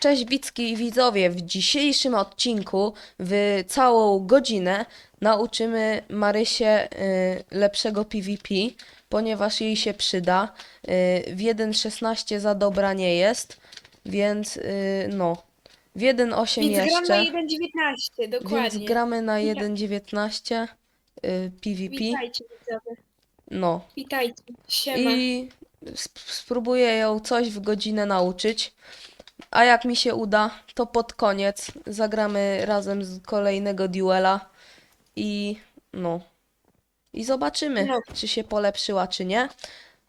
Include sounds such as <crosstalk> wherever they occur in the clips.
Cześć Wicki i widzowie, w dzisiejszym odcinku w całą godzinę nauczymy Marysię y, lepszego PvP, ponieważ jej się przyda. Y, w 1.16 za dobra nie jest, więc y, no, w 1.8 Więc gram na jeszcze, 1.19, dokładnie. więc gramy na Witam. 1.19 y, PvP, Witajcie widzowie. no. Witajcie. Siema. I sp- spróbuję ją coś w godzinę nauczyć. A jak mi się uda, to pod koniec zagramy razem z kolejnego duela i no. I zobaczymy, No. czy się polepszyła, czy nie.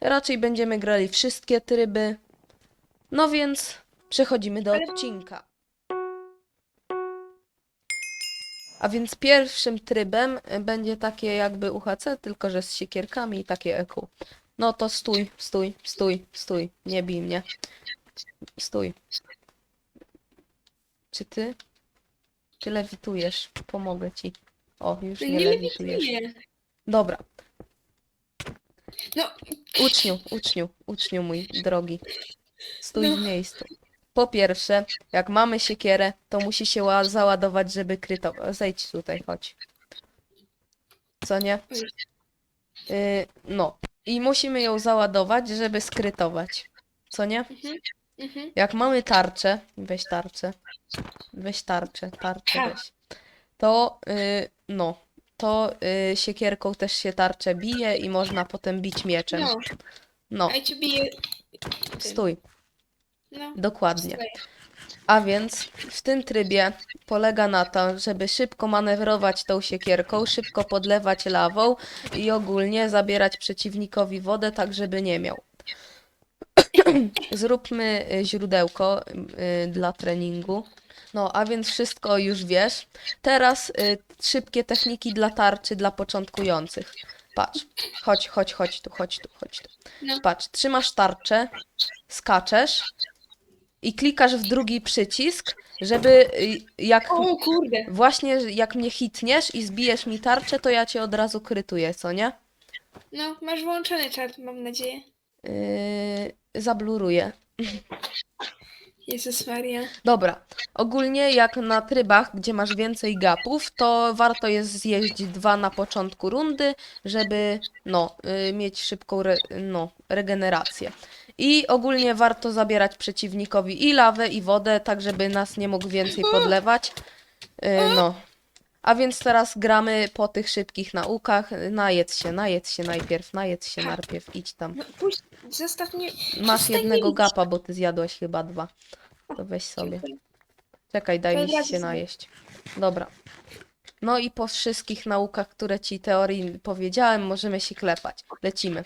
Raczej będziemy grali wszystkie tryby. No więc przechodzimy do odcinka. A więc pierwszym trybem będzie takie jakby UHC, tylko że z siekierkami i takie EQ. No to stój, stój, stój, stój. Nie bij mnie. Stój. Czy ty? Ty lewitujesz. Pomogę ci. O, już nie nie lewitujesz. lewituję. Dobra. No, Uczniu, uczniu, uczniu mój drogi. Stój No. w miejscu. Po pierwsze, jak mamy siekierę, to musi się ła- załadować, żeby kryto... Zejdź tutaj, chodź. Co nie? Y, no. I musimy ją załadować, żeby skrytować. Co nie? mhm, mhm. Jak mamy tarczę, weź tarczę, weź tarczę, tarczę Tak. weź, to y, no, to y, siekierką też się tarczę bije i można potem bić mieczem. No, No, a ja cię biję. stój, No, dokładnie. stoję. A więc w tym trybie polega na to, żeby szybko manewrować tą siekierką, szybko podlewać lawą i ogólnie zabierać przeciwnikowi wodę, tak żeby nie miał. <clears throat> Zróbmy y, źródełko y, dla treningu. No, a więc wszystko już wiesz. Teraz y, szybkie techniki dla tarczy dla początkujących. Patrz, chodź, chodź, chodź tu, chodź tu, chodź tu. No. Patrz, trzymasz tarczę, skaczesz i klikasz w drugi przycisk, żeby y, jak O kurde. właśnie jak mnie hitniesz i zbijesz mi tarczę, to ja cię od razu krytuję, co nie? No, masz włączony czat, mam nadzieję. Yy, zabluruję. Jezus Maria. Dobra, ogólnie jak na trybach, gdzie masz więcej gapów, to warto jest zjeść dwa na początku rundy, żeby no, y, mieć szybką re, no, regenerację. I ogólnie warto zabierać przeciwnikowi i lawę, i wodę, tak żeby nas nie mógł więcej podlewać. Y, no. A więc teraz gramy po tych szybkich naukach. Najedz się, najedz się najpierw, najedz się najpierw, idź tam. No, zostaw mnie. Masz jednego gapa, bo ty zjadłeś chyba dwa. To weź sobie. Czekaj, daj mi się najeść. Dobra. No i po wszystkich naukach, które ci teorii powiedziałem, możemy się klepać. Lecimy.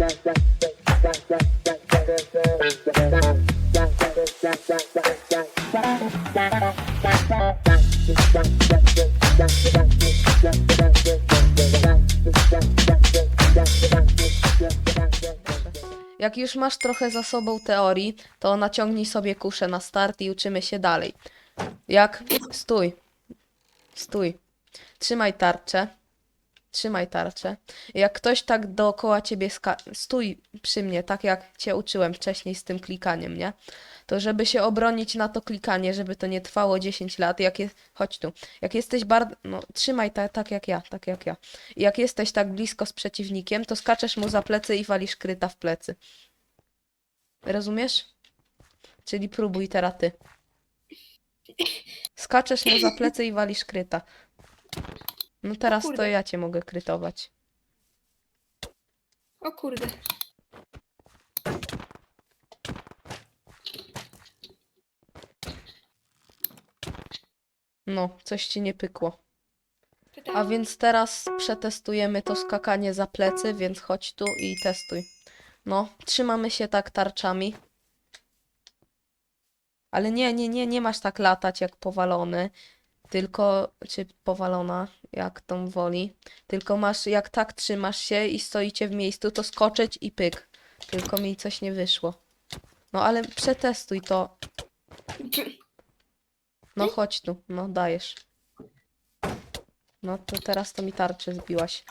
Jak już masz trochę za sobą teorii, to naciągnij sobie kuszę na start i uczymy się dalej. Jak? Stój. Stój. Trzymaj tarczę. Trzymaj tarczę. Jak ktoś tak dookoła ciebie ska... Stój przy mnie, tak jak cię uczyłem wcześniej z tym klikaniem, nie? To żeby się obronić na to klikanie, żeby to nie trwało 10 lat, jak jest... Chodź tu. Jak jesteś bardzo... No, trzymaj ta, tak jak ja, tak jak ja. Jak jesteś tak blisko z przeciwnikiem, to skaczesz mu za plecy i walisz kryta w plecy. Rozumiesz? Czyli próbuj teraz ty. Skaczesz mu za plecy i walisz kryta. No teraz to ja cię mogę krytować. O kurde. No, coś ci nie pykło. A więc teraz przetestujemy to skakanie za plecy, więc chodź tu i testuj. No, trzymamy się tak tarczami. Ale nie, nie, nie, nie masz tak latać jak powalony, tylko, czy powalona, jak tą woli. Tylko masz, jak tak trzymasz się i stoicie w miejscu, to skoczyć i pyk. Tylko mi coś nie wyszło. No ale przetestuj to. No chodź tu, no dajesz. No to teraz to mi tarczę zbiłaś.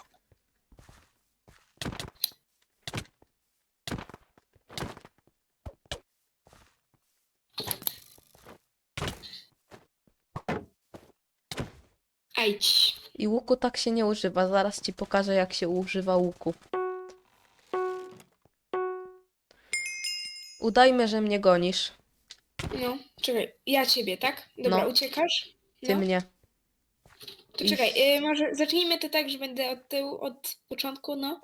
Ajdź. I łuku tak się nie używa. Zaraz ci pokażę, jak się używa łuku. Udajmy, że mnie gonisz. No, czekaj, ja ciebie, tak? Dobra, No. uciekasz? Ty No, mnie. to i- czekaj, y, może zacznijmy to tak, że będę od tyłu, od początku, no.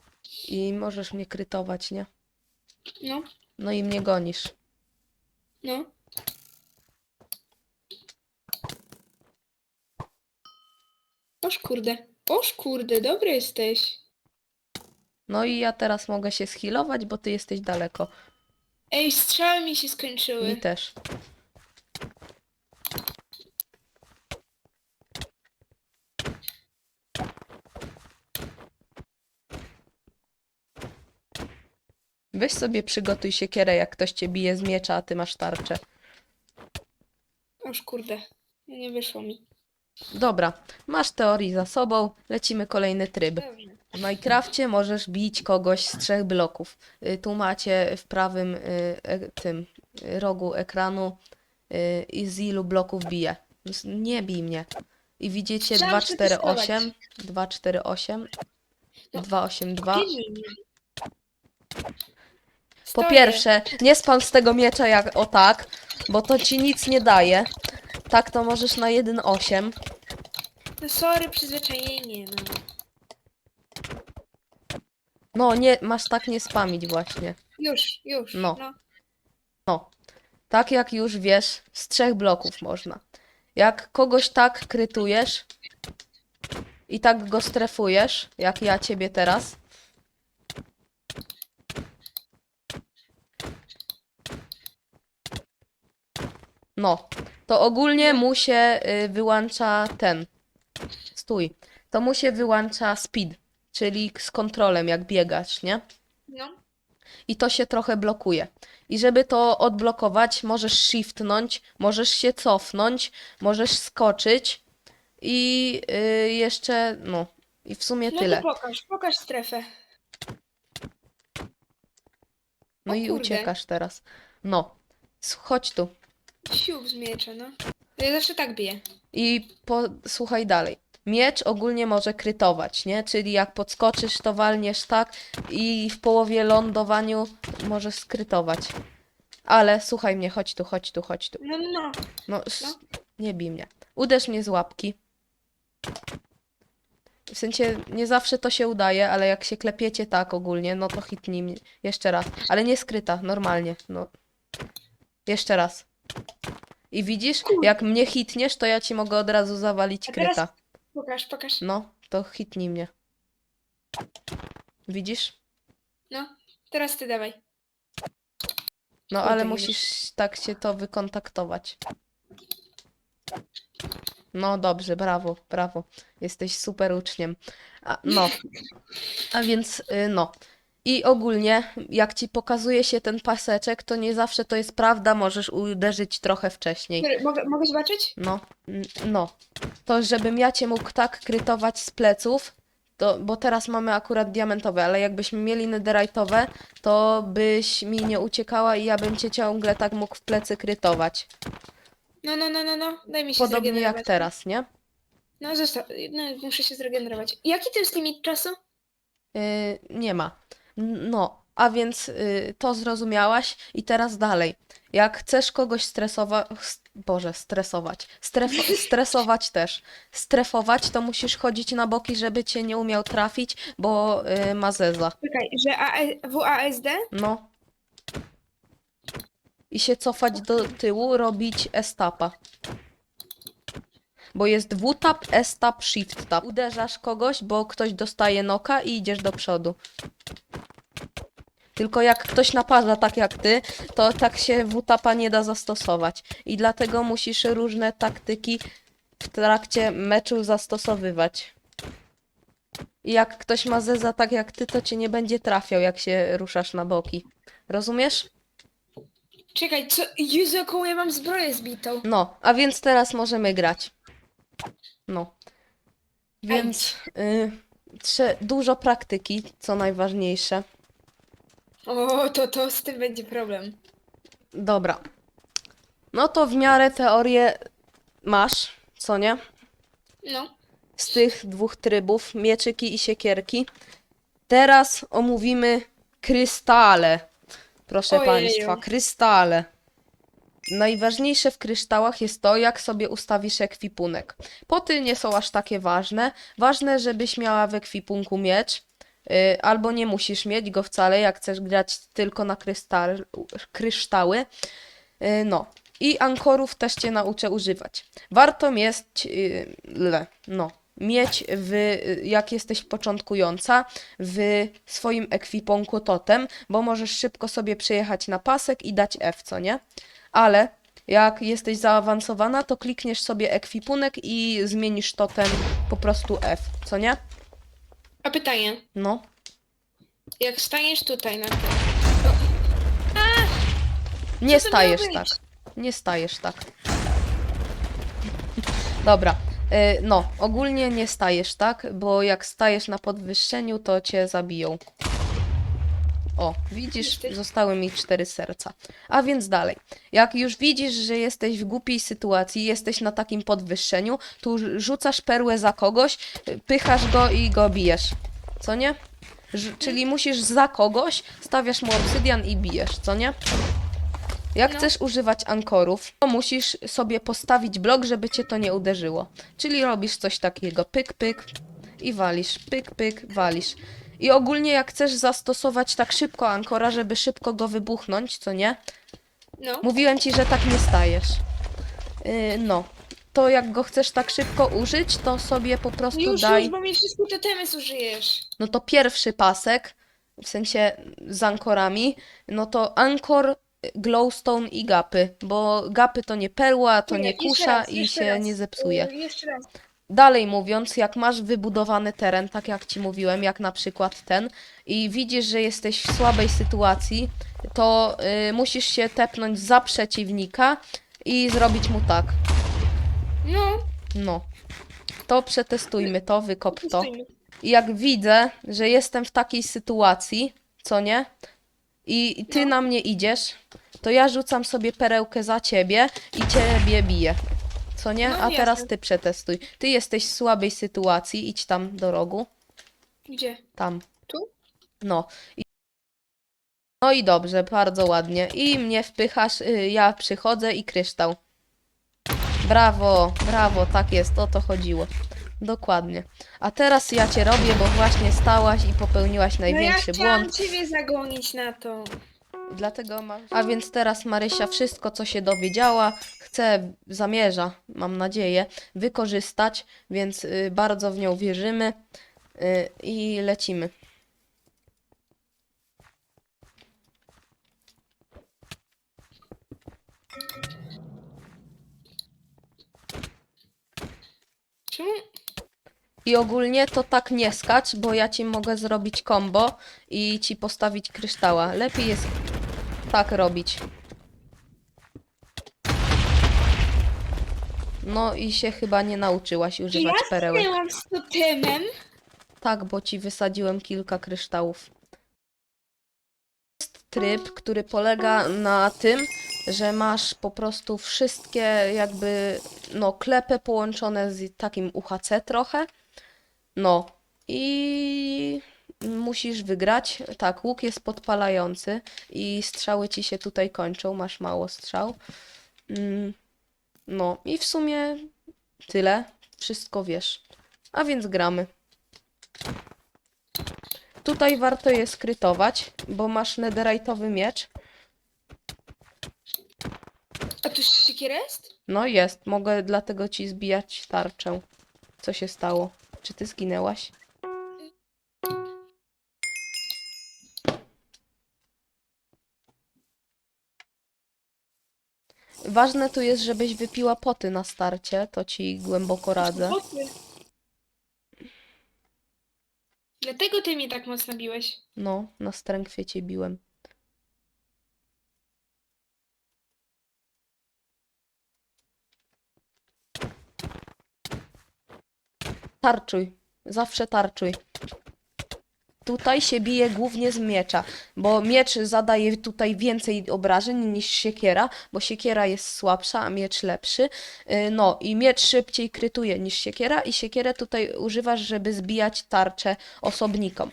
I możesz mnie krytować, nie? No, No i mnie gonisz. no. Oż kurde, oż kurde, dobry jesteś. No i ja teraz mogę się schilować, bo ty jesteś daleko. Ej, strzały mi się Mi skończyły. też. Weź sobie przygotuj siekierę, jak ktoś cię bije z miecza, a ty masz tarczę. Oż kurde, nie wyszło mi. Dobra, masz teorii za sobą, lecimy kolejny tryb. W Minecrafcie możesz bić kogoś z trzech bloków. Y, Tu macie w prawym y, e, tym y, rogu ekranu y, i z ilu bloków bije. Więc Nie bij mnie. I widzicie Chciałam 2, 4, 8, przetestować. 2, 4, 8, No, 2, 8, 2. Pilnuj mnie. Po Stoję. pierwsze, nie spam z tego miecza jak o tak, bo to ci nic nie daje. Tak to możesz na 1, 8. No sorry, przyzwyczajenie, no. No nie, masz tak nie spamić właśnie. Już, już. No. no. No, tak jak już wiesz, z trzech bloków można. Jak kogoś tak krytujesz i tak go strefujesz, jak ja ciebie teraz, no, to ogólnie mu się y, wyłącza ten. Stój. To mu się wyłącza speed, czyli z kontrolem, jak biegasz, nie? No. i to się trochę blokuje. I żeby to odblokować, możesz shiftnąć, możesz się cofnąć, możesz skoczyć i y, jeszcze, no, i w sumie No tyle. to pokaż, pokaż strefę. No o i kurde. uciekasz teraz. No, s- chodź tu. Sił z miecza, no. Ja zawsze tak biję. I po, słuchaj dalej. Miecz ogólnie może krytować, nie? Czyli jak podskoczysz, to walniesz tak i w połowie lądowaniu możesz skrytować. Ale słuchaj mnie, chodź tu, chodź tu, chodź tu. No, no, no. No, s- nie bij mnie. Uderz mnie z łapki. W sensie, nie zawsze to się udaje, ale jak się klepiecie tak ogólnie, no to hitnij mnie. Jeszcze raz. Ale nie skryta, normalnie. No. Jeszcze raz. I widzisz, jak mnie hitniesz, to ja ci mogę od razu zawalić A teraz- kryta. Pokaż, pokaż. No, to hitnij mnie. Widzisz? No. Teraz ty dawaj. No, Kurde, ale nie musisz tak się to wykontaktować. No dobrze, brawo, brawo. Jesteś super uczniem. A, no. A więc, y, no. I ogólnie, jak ci pokazuje się ten paseczek, to nie zawsze to jest prawda, możesz uderzyć trochę wcześniej. Sorry, Mogę, mogę zobaczyć? No, n- no. To żebym ja cię mógł tak krytować z pleców, to, bo teraz mamy akurat diamentowe, ale jakbyśmy mieli netherite'owe, to byś mi nie uciekała i ja bym cię ciągle tak mógł w plecy krytować. No, no, no, no, no. Daj mi się Podobnie jak teraz, nie? No, zostaw. No, muszę się zregenerować. Jaki to jest limit czasu? Yy, nie ma. No, a więc yy, to zrozumiałaś i teraz dalej. Jak chcesz kogoś stresować, Boże, stresować, Stref- stresować <laughs> też, strefować, to musisz chodzić na boki, żeby cię nie umiał trafić, bo yy, ma zeza. Czekaj, że AE, WASD? No. I się cofać do tyłu, robić S-tapa. Bo jest W-tap, S-tap, Shift-tap. Uderzasz kogoś, bo ktoś dostaje noka i idziesz do przodu. Tylko jak ktoś napada tak jak ty, to tak się W-tapa nie da zastosować. I dlatego musisz różne taktyki w trakcie meczu zastosowywać. I jak ktoś ma zeza tak jak ty, to cię nie będzie trafiał, jak się ruszasz na boki. Rozumiesz? Czekaj, co? Jezu, jaką ja mam zbroję zbitą. No, a więc teraz możemy grać. No. Więc y, trze- dużo praktyki, co najważniejsze. O, to, to z tym będzie problem. Dobra. No to w miarę teorię masz, co nie? No. Z tych dwóch trybów, mieczyki i siekierki. Teraz omówimy krystale. Proszę Ojeju. Państwa, krystale. Najważniejsze w kryształach jest to, jak sobie ustawisz ekwipunek. Poty nie są aż takie ważne. Ważne, żebyś miała w ekwipunku miecz, y, albo nie musisz mieć go wcale, jak chcesz grać tylko na krystal, kryształy. Y, No. I ankorów też cię nauczę używać. Warto jest, y, no, mieć w, jak jesteś początkująca, w swoim ekwipunku totem, bo możesz szybko sobie przejechać na pasek i dać F, co nie? Ale jak jesteś zaawansowana, to klikniesz sobie ekwipunek i zmienisz totem po prostu F, co nie? A pytanie. No. Jak staniesz tutaj na tym. Nie Co to miało stajesz być? tak. Nie stajesz tak. Dobra. y, No, ogólnie nie stajesz tak, bo jak stajesz na podwyższeniu, to cię zabiją. O, widzisz, zostały mi cztery serca. A więc dalej. Jak już widzisz, że jesteś w głupiej sytuacji, jesteś na takim podwyższeniu, to rzucasz perłę za kogoś, pychasz go i go bijesz. Co nie? Ż- czyli musisz za kogoś, stawiasz mu obsydian i bijesz, co nie? Jak No. chcesz używać ankorów, to musisz sobie postawić blok, żeby cię to nie uderzyło. Czyli robisz coś takiego, pyk, pyk i walisz, pyk, pyk, walisz. I ogólnie jak chcesz zastosować tak szybko ankora, żeby szybko go wybuchnąć, co nie? No. Mówiłem ci, że tak nie stajesz. Yy, no. To jak go chcesz tak szybko użyć, to sobie po prostu Już, daj... już, bo mi wszystkie totemy zużyjesz. No to pierwszy pasek, w sensie z ankorami, no to ankor, glowstone i gapy, bo gapy to nie perła, to nie Jeszcze kusza raz, i się raz. nie zepsuje. Y, Jeszcze raz. Dalej mówiąc, jak masz wybudowany teren, tak jak ci mówiłem, jak na przykład ten, i widzisz, że jesteś w słabej sytuacji, to y, musisz się tepnąć za przeciwnika i zrobić mu tak. No. No. To przetestujmy to, wykop to. Stójmy. I jak widzę, że jestem w takiej sytuacji, co nie? I i ty No. na mnie idziesz, to ja rzucam sobie perełkę za ciebie i ciebie biję. Co nie? No A teraz jasne. ty przetestuj. Ty jesteś w słabej sytuacji, idź tam do rogu. Gdzie? Tam. Tu? No. I... No i dobrze, bardzo ładnie. I mnie wpychasz, y, ja przychodzę i kryształ. Brawo, brawo, tak jest, o to chodziło. Dokładnie. A teraz ja cię robię, bo właśnie stałaś i popełniłaś największy no ja chciałam błąd. ciebie zagonić na to. Dlatego. A więc teraz Marysia wszystko, co się dowiedziała, chce, zamierza, mam nadzieję, wykorzystać, więc y, bardzo w nią wierzymy y, i lecimy. I ogólnie to tak nie skacz, bo ja ci mogę zrobić combo i ci postawić kryształa. Lepiej jest tak robić. No i się chyba nie nauczyłaś Czy używać ja perełek. stanęłam z totemem? Tak, bo ci wysadziłem kilka kryształów. Jest tryb, który polega na tym, że masz po prostu wszystkie jakby no klepy połączone z takim UHC trochę. No i musisz wygrać. Tak, łuk jest podpalający i strzały ci się tutaj kończą, masz mało strzał. Mm, No i w sumie tyle. Wszystko wiesz. A więc gramy. Tutaj warto je skrytować, bo masz netherite'owy miecz. A tu siekiera jest? No jest, mogę dlatego ci zbijać tarczę. Co się stało? Czy ty zginęłaś? Ważne tu jest, żebyś wypiła poty na starcie, to ci głęboko radzę. Boty. Dlatego ty mnie tak mocno biłeś. No, na strękwie cię biłem. Tarczuj. Zawsze tarczuj. Tutaj się bije głównie z miecza, bo miecz zadaje tutaj więcej obrażeń niż siekiera, bo siekiera jest słabsza, a miecz lepszy. Y, No i miecz szybciej krytuje niż siekiera i siekierę tutaj używasz, żeby zbijać tarczę osobnikom.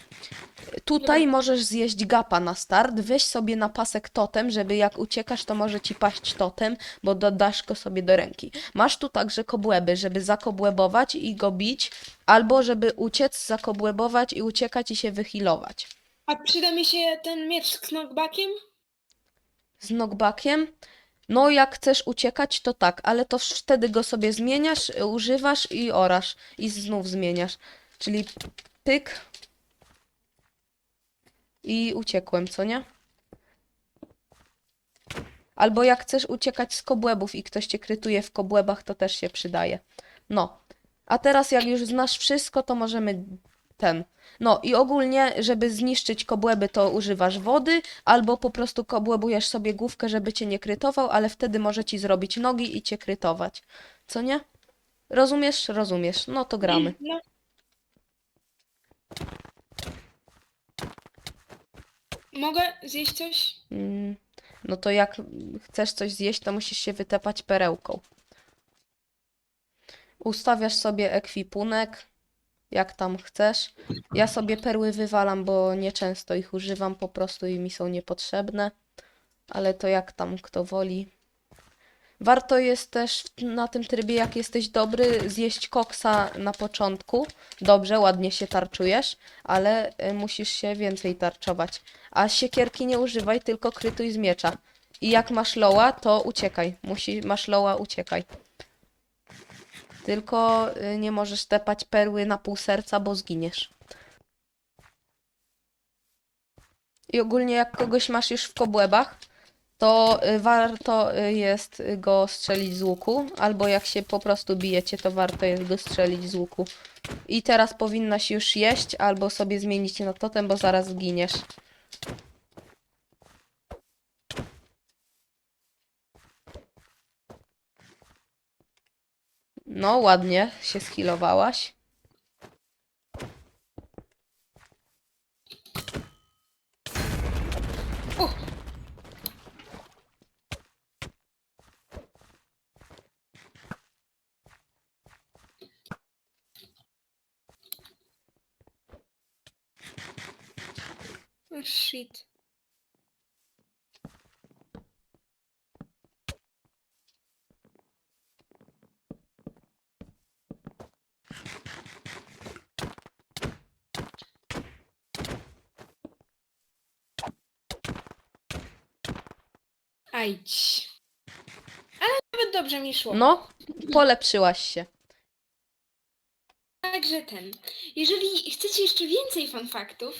Tutaj możesz zjeść gapa na start, weź sobie na pasek totem, żeby jak uciekasz, to może ci paść totem, bo dodasz go sobie do ręki. Masz tu także kobłęby, żeby zakobłębować i go bić, albo żeby uciec, zakobłębować i uciekać i się wyhealować. A przyda mi się ten miecz z knockbackiem? Z knockbackiem, no jak chcesz uciekać, to tak, ale to wtedy go sobie zmieniasz, używasz i orasz i znów zmieniasz. Czyli pyk i uciekłem, co nie? Albo jak chcesz uciekać z kobłębów i ktoś cię krytuje w kobłębach, to też się przydaje. No. A teraz jak już znasz wszystko, to możemy ten. No i ogólnie, żeby zniszczyć kobłęby, to używasz wody, albo po prostu kobłębujesz sobie główkę, żeby cię nie krytował, ale wtedy może ci zrobić nogi i cię krytować. Co nie? Rozumiesz? Rozumiesz. No to gramy. No. Mogę zjeść coś? Mm, No to jak chcesz coś zjeść, to musisz się wytepać perełką. Ustawiasz sobie ekwipunek, jak tam chcesz. Ja sobie perły wywalam, bo nieczęsto ich używam po prostu i mi są niepotrzebne. Ale to jak tam kto woli. Warto jest też na tym trybie, jak jesteś dobry, zjeść koksa na początku. Dobrze, ładnie się tarczujesz, ale y, musisz się więcej tarczować. A siekierki nie używaj, tylko krytuj z miecza. I jak masz loła, to uciekaj. Musi, masz loła, uciekaj. Tylko y, nie możesz tepać perły na pół serca, bo zginiesz. I ogólnie jak kogoś masz już w kobłębach, to y, warto y, jest go strzelić z łuku, albo jak się po prostu bijecie, to warto jest go strzelić z łuku. I teraz powinnaś już jeść, albo sobie zmienić na totem, bo zaraz zginiesz. No, ładnie się schilowałaś. Shit. Ajdź. Ale nawet dobrze mi szło. No, polepszyłaś się. Także ten. Jeżeli chcecie jeszcze więcej fanfaktów,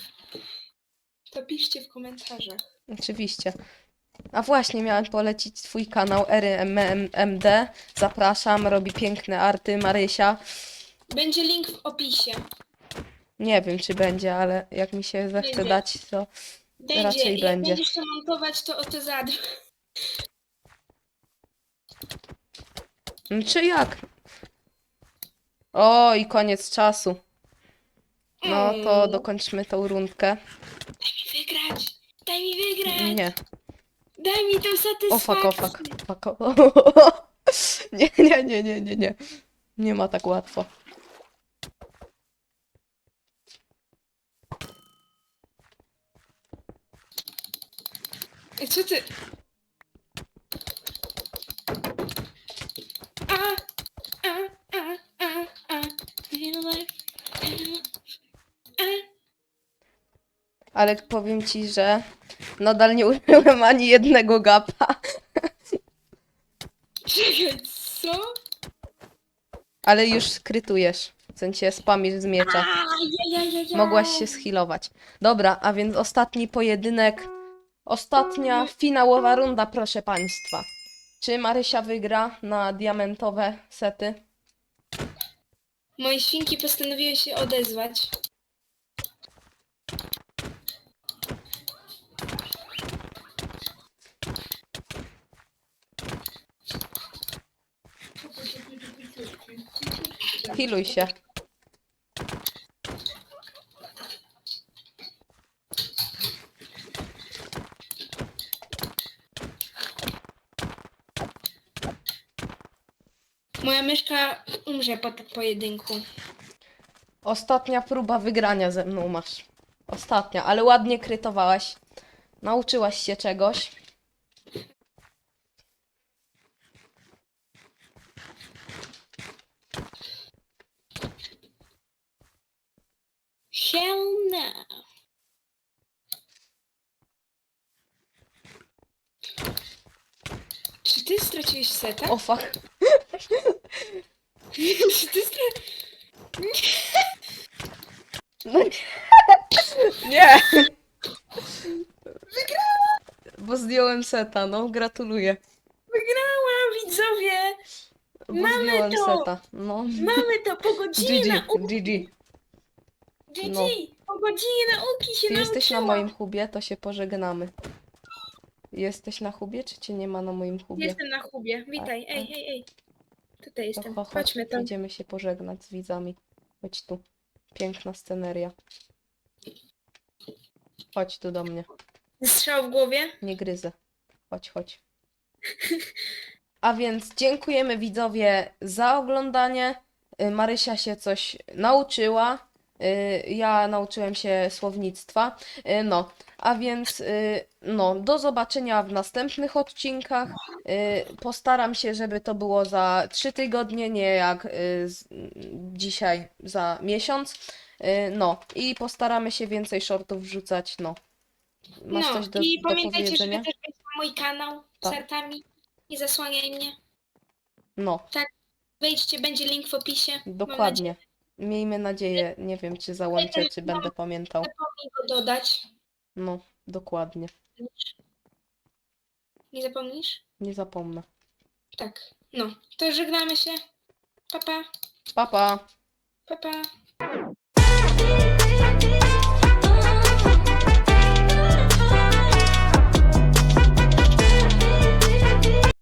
to piszcie w komentarzach. Oczywiście. A właśnie, miałem polecić twój kanał RMMD. Zapraszam, robi piękne arty Marysia. Będzie link w opisie. Nie wiem, czy będzie, ale jak mi się zechce Będzie. dać, to Będzie. Raczej Jak będzie. będziesz to montować, to o to zadbam. Mm, czy jak? O, i koniec czasu. No to Mm. dokończmy tą rundkę. Daj mi wygrać! Daj mi wygrać! Nie. Daj mi tę O fuck, o fuck. satysfakcję! fuck o. <laughs> Nie, nie, nie, nie, nie, nie. Nie ma tak łatwo. Ej, Co ty? A, a, a, a, a. Ale powiem ci, że nadal nie użyłem ani jednego gapa. Czekaj, co? Ale już skrytujesz. W sensie spamisz z miecza. Mogłaś się schilować. Dobra, a więc ostatni pojedynek. Ostatnia finałowa runda, proszę państwa. Czy Marysia wygra na diamentowe sety? Moje świnki postanowiły się odezwać. healuj się. Moja myszka umrze po tym pojedynku. Ostatnia próba wygrania ze mną masz. Ostatnia, ale ładnie krytowałaś. Nauczyłaś się czegoś. Hell no. Czy ty straciłeś seta? O fuck. <laughs> Czy ty stra... No nie. Nie. Bo zdjąłem seta, no gratuluję. Wygrałam, widzowie! Bo Mamy zdjąłem to! seta. No. Mamy to po godzinie GG! GG. GG! No. Po godzinie nauki się Ty jesteś na nauczyłam. moim hubie, to się pożegnamy. Jesteś na hubie, czy cię nie ma na moim hubie? Jestem na hubie. Witaj, A- a- ej, ej, ej. Tutaj jestem. cho- chodź, Chodźmy tam. idziemy się pożegnać z widzami. Chodź tu. Piękna sceneria. Chodź tu do mnie. Strzał w głowie. Nie gryzę. Chodź, chodź. <laughs> A więc dziękujemy widzowie za oglądanie. Y, Marysia się coś nauczyła. Y, Ja nauczyłem się słownictwa. Y, No, a więc y, no, do zobaczenia w następnych odcinkach. Postaram się, żeby to było za trzy tygodnie, nie jak dzisiaj za miesiąc. No, i postaramy się więcej shortów wrzucać. No. Masz no coś do, i do pamiętajcie, powiedzenia? żeby też wejść na mój kanał Tak. z artami. Nie zasłaniaj mnie. No, Wejdźcie, będzie link w opisie. Dokładnie. Miejmy nadzieję, nie wiem czy załączę, czy będę pamiętał. Zapomnij go dodać. No, dokładnie. Nie zapomnisz? Nie zapomnę. Tak. No, to żegnamy się. Pa, pa. Pa, pa. Pa, pa.